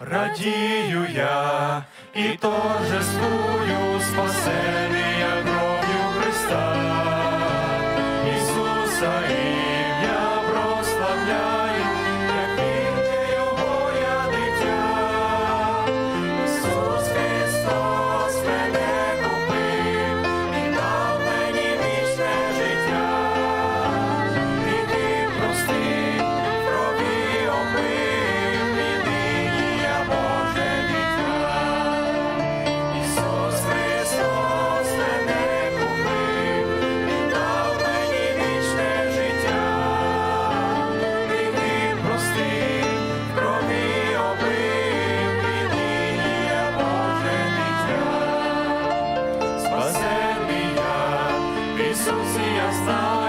радію я і торжествую спасений entusiasta.